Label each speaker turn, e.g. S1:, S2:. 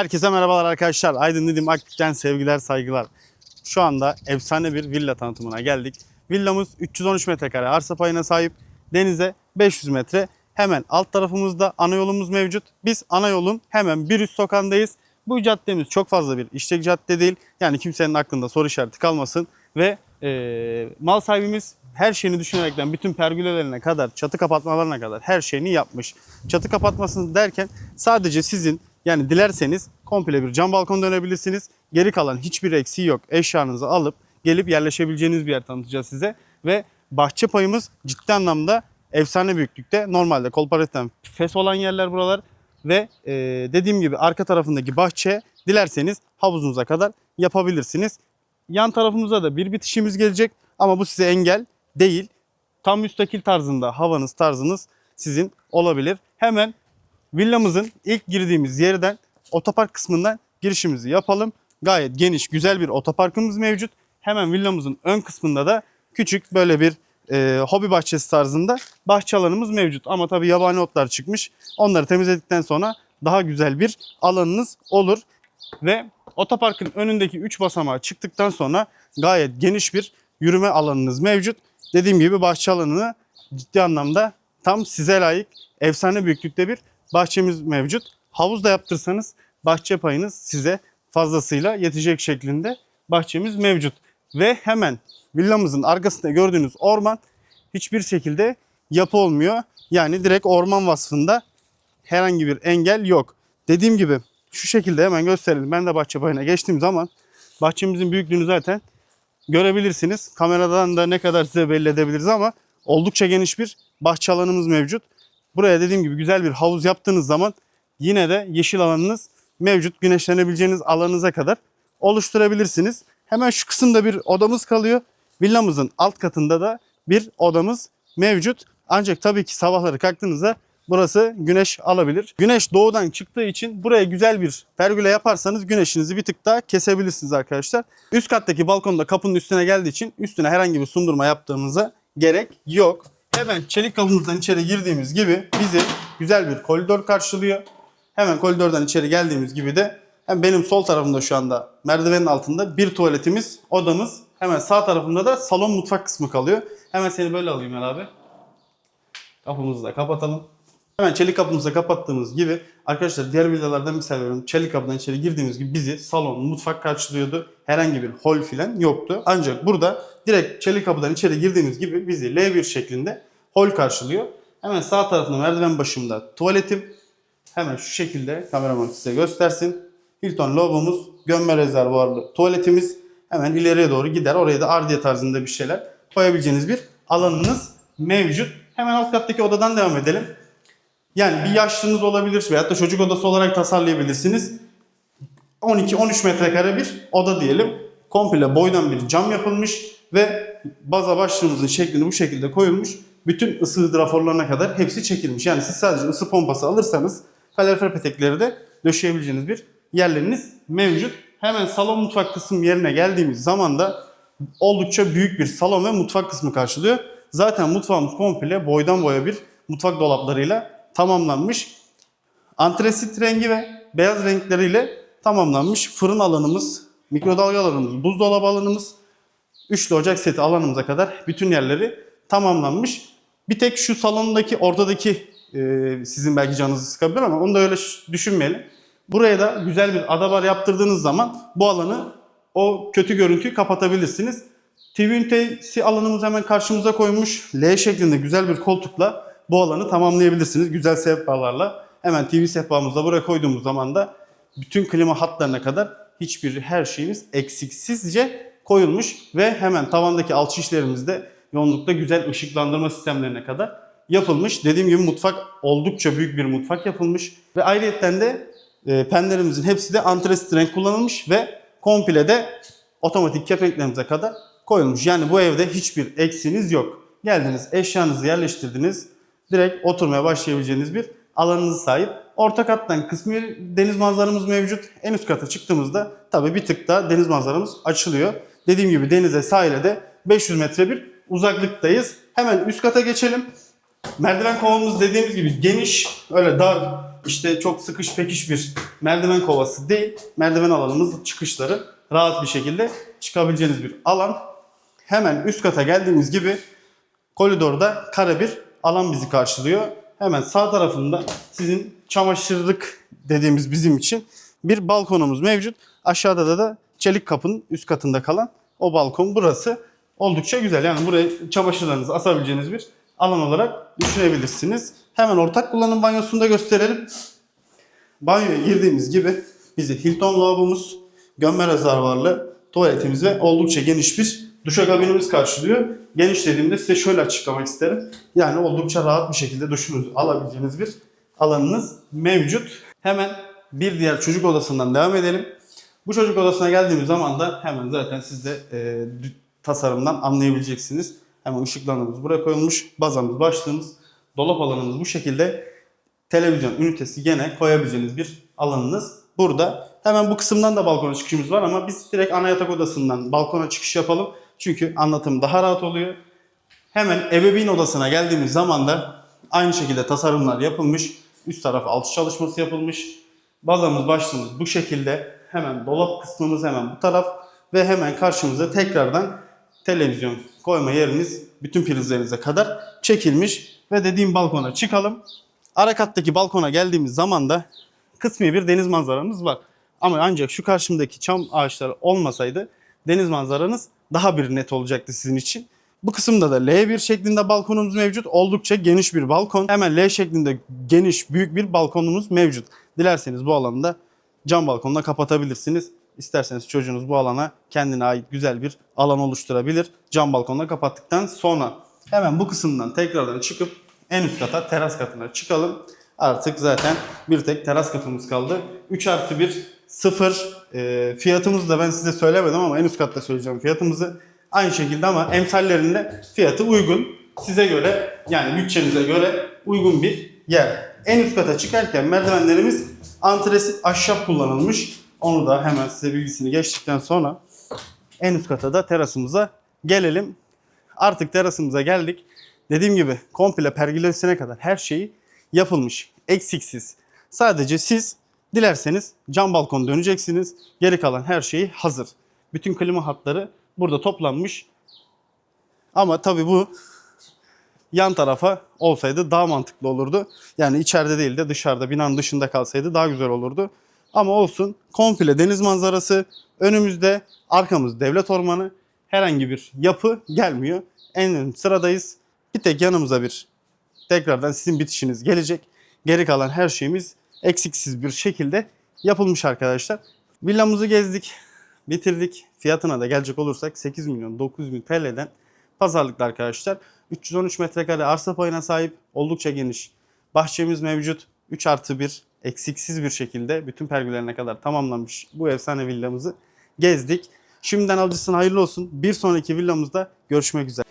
S1: Herkese merhabalar arkadaşlar. Aydın Nedim Akbük'ten sevgiler, saygılar. Şu anda efsane bir villa tanıtımına geldik. Villamız 313 metrekare arsa payına sahip. Denize 500 metre. Hemen alt tarafımızda ana yolumuz mevcut. Biz ana yolun hemen bir üst sokağındayız. Bu caddemiz çok fazla bir işlek cadde değil. Yani kimsenin aklında soru işareti kalmasın. Ve eee, mal sahibimiz her şeyini düşünerekten bütün pergülelerine kadar, çatı kapatmalarına kadar her şeyini yapmış. Çatı kapatmasını derken sadece sizin yani dilerseniz komple bir cam balkon dönebilirsiniz. Geri kalan hiçbir eksiği yok. Eşyanızı alıp gelip yerleşebileceğiniz bir yer tanıtacağız size. Ve bahçe payımız ciddi anlamda efsane büyüklükte. Normalde kolparatiften fes olan yerler buralar. Ve e, dediğim gibi arka tarafındaki bahçe dilerseniz havuzunuza kadar yapabilirsiniz. Yan tarafımıza da bir bitişimiz gelecek ama bu size engel değil. Tam müstakil tarzında havanız tarzınız sizin olabilir. Hemen villamızın ilk girdiğimiz yerden otopark kısmından girişimizi yapalım. Gayet geniş güzel bir otoparkımız mevcut. Hemen villamızın ön kısmında da küçük böyle bir e, hobi bahçesi tarzında bahçe alanımız mevcut. Ama tabii yabani otlar çıkmış. Onları temizledikten sonra daha güzel bir alanınız olur. Ve otoparkın önündeki 3 basamağa çıktıktan sonra gayet geniş bir yürüme alanınız mevcut. Dediğim gibi bahçe alanını ciddi anlamda tam size layık efsane büyüklükte bir bahçemiz mevcut. Havuz da yaptırsanız bahçe payınız size fazlasıyla yetecek şeklinde bahçemiz mevcut. Ve hemen villamızın arkasında gördüğünüz orman hiçbir şekilde yapı olmuyor. Yani direkt orman vasfında herhangi bir engel yok. Dediğim gibi şu şekilde hemen gösterelim. Ben de bahçe payına geçtiğim zaman bahçemizin büyüklüğünü zaten görebilirsiniz. Kameradan da ne kadar size belli edebiliriz ama oldukça geniş bir bahçe alanımız mevcut. Buraya dediğim gibi güzel bir havuz yaptığınız zaman yine de yeşil alanınız mevcut. Güneşlenebileceğiniz alanınıza kadar oluşturabilirsiniz. Hemen şu kısımda bir odamız kalıyor. Villamızın alt katında da bir odamız mevcut. Ancak tabii ki sabahları kalktığınızda burası güneş alabilir. Güneş doğudan çıktığı için buraya güzel bir pergüle yaparsanız güneşinizi bir tık daha kesebilirsiniz arkadaşlar. Üst kattaki balkonda kapının üstüne geldiği için üstüne herhangi bir sundurma yaptığımıza gerek yok. Hemen çelik kapımızdan içeri girdiğimiz gibi bizi güzel bir koridor karşılıyor. Hemen koridordan içeri geldiğimiz gibi de hem benim sol tarafımda şu anda merdivenin altında bir tuvaletimiz, odamız. Hemen sağ tarafımda da salon mutfak kısmı kalıyor. Hemen seni böyle alayım El abi. Kapımızı da kapatalım. Hemen çelik kapımızı kapattığımız gibi arkadaşlar diğer villalardan misal veriyorum. Çelik kapıdan içeri girdiğimiz gibi bizi salon, mutfak karşılıyordu. Herhangi bir hol filan yoktu. Ancak burada direkt çelik kapıdan içeri girdiğimiz gibi bizi L1 şeklinde hol karşılıyor. Hemen sağ tarafında merdiven başımda tuvaletim. Hemen şu şekilde kameraman size göstersin. Hilton lobomuz, gömme rezervuarlı tuvaletimiz. Hemen ileriye doğru gider. Oraya da ardiye tarzında bir şeyler koyabileceğiniz bir alanınız mevcut. Hemen alt kattaki odadan devam edelim. Yani bir yaşlınız olabilir veyahut da çocuk odası olarak tasarlayabilirsiniz. 12-13 metrekare bir oda diyelim. Komple boydan bir cam yapılmış ve baza başlığımızın şeklini bu şekilde koyulmuş. Bütün ısı hidraforlarına kadar hepsi çekilmiş. Yani siz sadece ısı pompası alırsanız kalorifer petekleri de döşeyebileceğiniz bir yerleriniz mevcut. Hemen salon mutfak kısım yerine geldiğimiz zaman da oldukça büyük bir salon ve mutfak kısmı karşılıyor. Zaten mutfağımız komple boydan boya bir mutfak dolaplarıyla tamamlanmış. Antresit rengi ve beyaz renkleriyle tamamlanmış. Fırın alanımız, mikrodalga alanımız, buzdolabı alanımız, üçlü ocak seti alanımıza kadar bütün yerleri tamamlanmış. Bir tek şu salondaki ortadaki e, sizin belki canınızı sıkabilir ama onu da öyle düşünmeyelim. Buraya da güzel bir adabar yaptırdığınız zaman bu alanı o kötü görüntüyü kapatabilirsiniz. TV ünitesi alanımız hemen karşımıza koymuş. L şeklinde güzel bir koltukla bu alanı tamamlayabilirsiniz. Güzel sehpalarla. Hemen TV sehpamızı da buraya koyduğumuz zaman da bütün klima hatlarına kadar hiçbir her şeyimiz eksiksizce koyulmuş ve hemen tavandaki alçı işlerimizde yoğunlukta güzel ışıklandırma sistemlerine kadar yapılmış. Dediğim gibi mutfak oldukça büyük bir mutfak yapılmış ve ayrıyetten de e, penlerimizin hepsi de antresit renk kullanılmış ve komple de otomatik kepenklerimize kadar koyulmuş. Yani bu evde hiçbir eksiğiniz yok. Geldiniz eşyanızı yerleştirdiniz. Direkt oturmaya başlayabileceğiniz bir alanınız sahip. Orta kattan kısmi deniz manzaramız mevcut. En üst kata çıktığımızda tabii bir tık daha deniz manzaramız açılıyor. Dediğim gibi denize sahile de 500 metre bir uzaklıktayız. Hemen üst kata geçelim. Merdiven kovamız dediğimiz gibi geniş, öyle dar işte çok sıkış pekiş bir merdiven kovası değil. Merdiven alanımız çıkışları rahat bir şekilde çıkabileceğiniz bir alan. Hemen üst kata geldiğimiz gibi koridorda kare bir alan bizi karşılıyor. Hemen sağ tarafında sizin çamaşırlık dediğimiz bizim için bir balkonumuz mevcut. Aşağıda da, da çelik kapının üst katında kalan o balkon burası. Oldukça güzel. Yani buraya çamaşırlarınızı asabileceğiniz bir alan olarak düşünebilirsiniz. Hemen ortak kullanım banyosunu da gösterelim. Banyoya girdiğimiz gibi bizi Hilton lavabomuz, gömme rezervuarlı tuvaletimiz ve oldukça geniş bir duşakabinimiz karşılıyor. Geniş dediğimde size şöyle açıklamak isterim. Yani oldukça rahat bir şekilde duşunuzu alabileceğiniz bir alanınız mevcut. Hemen bir diğer çocuk odasından devam edelim. Bu çocuk odasına geldiğimiz zaman da hemen zaten siz de e, tasarımdan anlayabileceksiniz. Hemen ışıklarımız buraya koyulmuş. Bazamız, başlığımız, dolap alanımız bu şekilde televizyon ünitesi gene koyabileceğiniz bir alanınız burada. Hemen bu kısımdan da balkona çıkışımız var ama biz direkt ana yatak odasından balkona çıkış yapalım. Çünkü anlatım daha rahat oluyor. Hemen ebeveyn odasına geldiğimiz zaman da aynı şekilde tasarımlar yapılmış. Üst taraf alçı çalışması yapılmış. Bazamız başlığımız bu şekilde. Hemen dolap kısmımız hemen bu taraf. Ve hemen karşımıza tekrardan televizyon koyma yeriniz bütün prizlerinize kadar çekilmiş. Ve dediğim balkona çıkalım. Ara kattaki balkona geldiğimiz zaman da kısmi bir deniz manzaramız var. Ama ancak şu karşımdaki çam ağaçları olmasaydı deniz manzaranız daha bir net olacaktı sizin için. Bu kısımda da L1 şeklinde balkonumuz mevcut. Oldukça geniş bir balkon. Hemen L şeklinde geniş büyük bir balkonumuz mevcut. Dilerseniz bu alanı da cam balkonla kapatabilirsiniz. İsterseniz çocuğunuz bu alana kendine ait güzel bir alan oluşturabilir. Cam balkonla kapattıktan sonra hemen bu kısımdan tekrardan çıkıp en üst kata teras katına çıkalım. Artık zaten bir tek teras katımız kaldı. 3 artı 1 0 e, fiyatımızı da ben size söylemedim ama en üst katta söyleyeceğim fiyatımızı. Aynı şekilde ama emsallerinde fiyatı uygun. Size göre yani bütçenize göre uygun bir yer. En üst kata çıkarken merdivenlerimiz antresit ahşap kullanılmış. Onu da hemen size bilgisini geçtikten sonra en üst kata da terasımıza gelelim. Artık terasımıza geldik. Dediğim gibi komple pergülesine kadar her şeyi yapılmış. Eksiksiz. Sadece siz dilerseniz cam balkon döneceksiniz. Geri kalan her şeyi hazır. Bütün klima hatları burada toplanmış. Ama tabii bu yan tarafa olsaydı daha mantıklı olurdu. Yani içeride değil de dışarıda binanın dışında kalsaydı daha güzel olurdu. Ama olsun komple deniz manzarası önümüzde arkamız devlet ormanı herhangi bir yapı gelmiyor. En ön sıradayız. Bir tek yanımıza bir tekrardan sizin bitişiniz gelecek. Geri kalan her şeyimiz eksiksiz bir şekilde yapılmış arkadaşlar. Villamızı gezdik, bitirdik. Fiyatına da gelecek olursak 8 milyon 900 bin TL'den pazarlıklı arkadaşlar. 313 metrekare arsa payına sahip oldukça geniş. Bahçemiz mevcut. 3 artı 1 eksiksiz bir şekilde bütün pergülerine kadar tamamlanmış bu efsane villamızı gezdik. Şimdiden alıcısına hayırlı olsun. Bir sonraki villamızda görüşmek üzere.